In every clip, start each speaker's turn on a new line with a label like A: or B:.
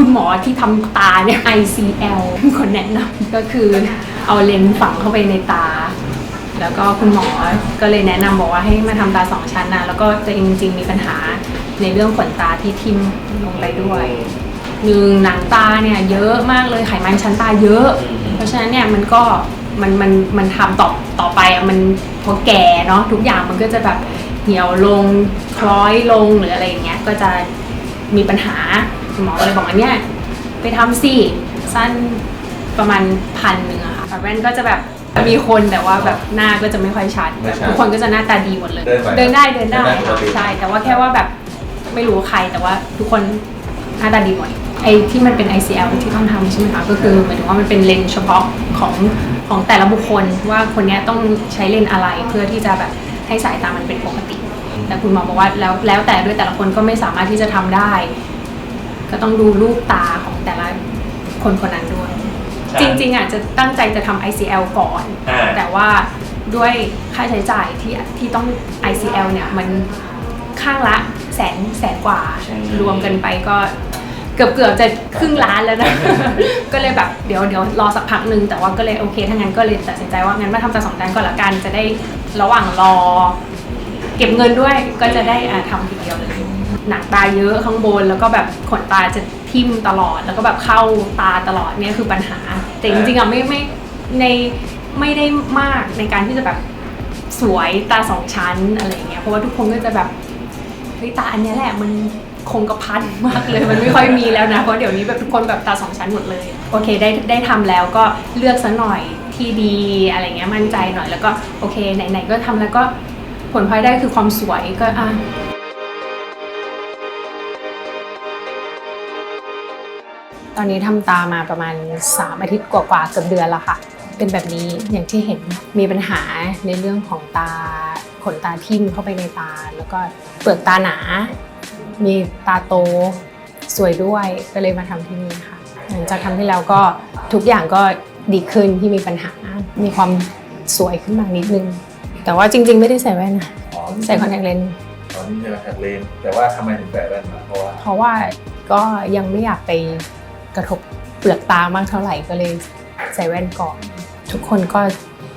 A: คุณหมอที่ทำตาเนี่ย ICL เป็นคนแนะนำก็คือเอาเลนส์ฝังเข้าไปในตา แล้วก็คุณหมอก็เลยแนะนำบอกว่าให้มาทำตาสองชั้นนะ แล้วก็จะจริง ๆ มีปัญหาในเรื่องขนตาที่ทิ่มลงไปด้วยหนึ่งหนังตาเนี่ยเยอะมากเลยไขมันชั้นตาเยอะ เพราะฉะนั้นเนี่ยมันก็มันมันมันทำต่อต่อไปอะมันพอแก่เนาะทุกอย่างมันก็จะแบบเหี่ยวลงคล้อยลงหรืออะไรอย่างเงี้ยก็จะมีปัญหา คุณหมอก็เลยบอกว่าเนี่ยไปทำสิสั้นประมาณพันหนึ่งอะค่ะแต่แว่นก็จะแบบมีคนแต่ว่าแบบหน้าก็จะไม่ค่อยชัด
B: ไม่
A: แบบ
B: ชัด
A: ทุกคนก็จะหน้าตาดีหมดเลย
B: เดินไป
A: เดินได้เดินได้
B: เดินได้ปก
A: ค่ะ
B: ติ
A: ใช่แต่ว่าแค่ว่าแบบไม่รู้ใครแต่ว่าทุกคนหน้าตาดีหมดไอ้ที่มันเป็น ICL ที่ต้องทำใช่ไหมคะก็คือหมายถึงว่ามันเป็นเลนส์เฉพาะของของแต่ละบุคคลว่าคนเนี้ยต้องใช้เลนส์อะไรเพื่อที่จะแบบให้สายตามันเป็นปกติ แต่คุณหมอบอกว่าแล้วแล้วแต่ด้วยแต่ละคนก็ไม่สามารถที่จะทำได้ ก็ต้องดูรูปตาของแต่ละคนคนนั้นด้วย
B: ใช่
A: จริงๆอะจะตั้งใจจะทำ ICL ก่อน
B: อ่า
A: แต่ว่าด้วยค่าใช้จ่ายที่ที่ต้อง ICL เนี่ยมันข้างละแสนแสนกว่ารวมกันไปก็เกือบเกือบๆจะครึ่งล้านแล้วนะ ก็เลยแบบเดี๋ยวเดี๋ยวรอสักพักหนึ่งแต่ว่าก็เลยโอเคถ้างั้นก็เลยตัดสินใจว่างั้นมาทำแต่สองด้านก่อนละกันจะได้ระหว่างรอ เก็บเงินด้วยก็จะได้อ่าทำทีเดียวเลย หนังตาเยอะข้างบน แล้วก็แบบขนตาจะทิ่มตลอด แล้วก็แบบเข้าตาตลอดเนี่ยคือปัญหา แต่จริงๆอะไม่ไม่ในไม่ได้มากในการที่จะแบบสวยตาสองชั้นอะไรอย่างเงี้ยเพราะว่าทุกคนก็จะแบบเฮ้ยตาอันเนี้ยแหละมันคงกระพันมากเลยมันไม่ค่อยมีแล้วนะเพราะเดี๋ยวนี้แบบทุกคนแบบตาสองชั้นหมดเลยโอเคได้ได้ทำแล้วก็เลือกซะหน่อยที่ดีอะไรเงี้ยมั่นใจหน่อยแล้วก็โอเคไหนๆก็ทำแล้วก็ผลพลอยได้คือความสวยก็อะ ตอนนี้ทำตามาประมาณ 3 อาทิตย์กว่าๆเกือบเดือนแล้วค่ะ เป็นแบบนี้อย่างที่เห็นมีปัญหาในเรื่องของตาขนตาทิ่มเข้าไปในตา แล้วก็เปลือกตาหนา มีตาโตสวยด้วยก็เลยมาทำที่นี่ค่ะ หลังจากทำที่แล้วก็ทุกอย่างก็ดีขึ้นที่มีปัญหา มีความสวยขึ้นมานิดนึง แต่ว่าจริง ๆ ไม่ได้ใส่แว่นนะ
B: อ๋อ
A: ใส่คอนแทคเลนส์
B: ตอนนี้ใช่ไหมแท็กเลนแต่ว่าทำไมถึงใส่แว่นมาเพราะว่า
A: เพราะว่าก็ยังไม่อยากไปก ระทบเปลือกตามากเท่าไหร่ก็เลยใส่แว่นก่อน ทุกคนก็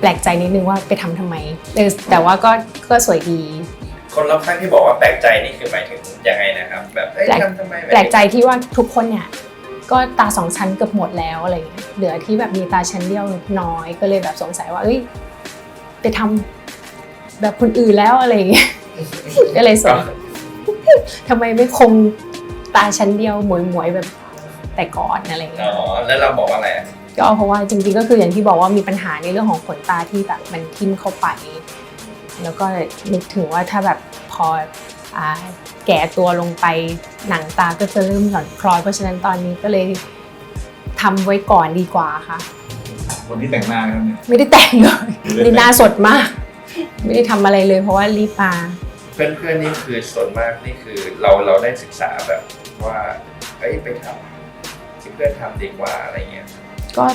A: แปลกใจนิดนึงว่าไปทำทำไมเออแต่ว่าก็ก็สวยดี
C: คนรอบข้างที่บอกว่าแปลกใจนี่คือหมายถึงยังไงนะครับ แบบเอ้ย
A: แปลก
C: ทำทำไม
A: แปลกใจที่ว่าทุกคนเนี่ยก็ตาสองชั้นเกือบหมดแล้วอะไรอย่างเงี้ยเหลือที่แบบมีตาชั้นเดียวน้อยก็เลยแบบสงสัยว่าเอ้ยไปทำแบบคนอื่นแล้วอะไรอย่างเงี้ยก็เลยสงสัยทำไมไม่คงตาชั้นเดียวหมวยๆแบบ แต่ก่อนอะไรอย่างเงี้
C: อ๋
A: ย
C: อแล้วเราบอกว่าอะไรอะ
A: ก็เพราะว่าจริงๆก็คืออย่างที่บอกว่ามีปัญหาในเรื่องของขนตาที่แบบมันทิ่มเข้าไป แล้วก็นึกถึงว่าถ้าแบบพออ่าแก่ตัวลงไปหนังตาก็จะเริ่มหย่อนคล้อย เพราะฉะนั้นตอนนี้ก็เลยทำไว้ก่อนดีกว่าค่ะ
B: คนที่แต่งหน้านะครับเนี่ย
A: ไม่ได้แต่งเลยนี่หน้าสดมาก ไม่ได้ทำอะไรเลยเพราะว่ารีบมา
C: เพื่อนเพื่อนๆนี่คือส่วนมากนี่คือเราเราได้ศึกษาแบบว่าเอ้ยไปทำที่ เพื่อนทำดีกว่าอะไรเงี้ย
A: ก็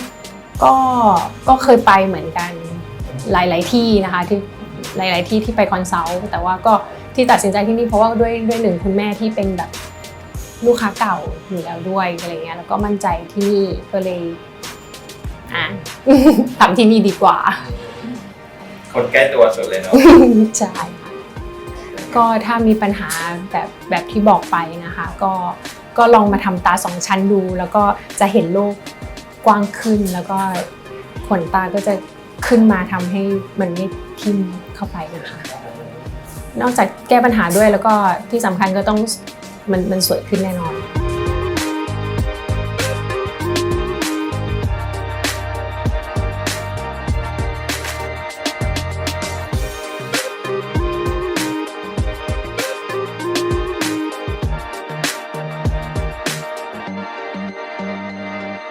A: ก็ก็เคยไปเหมือนกันหลาย ๆ ที่นะคะที่หลาย ๆ ที่ที่ไปคอนซัลท์แต่ว่าก็ที่ตัดสินใจที่นี่เพราะว่าด้วยด้วยหนึ่งคุณแม่ที่เป็นแบบลูกค้าเก่าอยู่แล้วด้วยอะไรเงี้ยแล้วก็มั่นใจที่นี่ก็เลยอะทำที่นี่ดีกว่า
C: คนใกล้ตัวสุดเลยเนาะ
A: ใช่ค่ะก็ถ้ามีปัญหาแบบแบบที่บอกไปนะคะ ก็ ก็ลองมาทำตาสองชั้นดู แล้วก็จะเห็นโลกกว้างขึ้น แล้วก็ขนตาก็จะขึ้นมาทำให้มันไม่ทิ่มเข้าไปนะคะ นอกจากแก้ปัญหาด้วยแล้วก็ที่สำคัญก็ต้องมันมันสวยขึ้นแน่นอน